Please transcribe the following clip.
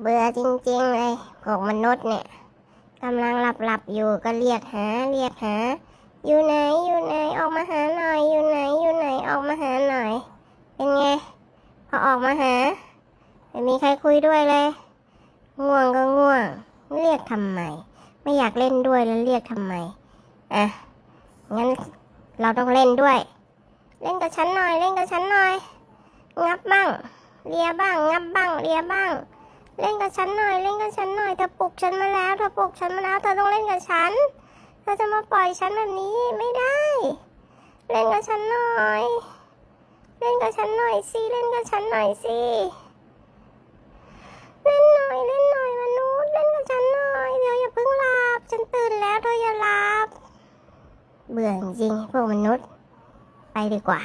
เบื่อจริงๆเลยพวกมนุษย์เนี่ยกำลังหลับหลับๆอยู่ก็เรียกหาเรียกหา อยู่ไหนอยู่ไหนออกมาหาหน่อย อยู่ไหนอยู่ไหนออกมาหาหน่อย เป็นไงพอออกมาหาไม่มีใครคุยด้วยเลยง่วงก็ง่วง เรียกทำไม ไม่อยากเล่นด้วยแล้วเรียกทำไมอะงั้นเราต้องเล่นด้วย เล่นกับฉันหน่อย เล่นกับฉันหน่อย งับบ้างเลียบ้าง งับบ้างเลียบ้าง เล่นกับฉันหน่อย เล่นกับฉันหน่อยเธอปลุกฉันมาแล้วเธอปลุกฉันมาแล้วเธอต้องเล่นกับฉันเธอจะมาปล่อยฉันแบบนี้ไม่ได้ เล่นกับฉันหน่อย เล่นกับฉันหน่อยสิเล่นกับฉันหน่อยสิเล่นหน่อยเล่นหน่อยมนุษย์เล่นกับฉันหน่อยเดี๋ยวอย่าเพิ่งหลับฉันตื่นแล้วเธออย่าหลับเบื่อจริงพวกมนุษย์ไปดีกว่า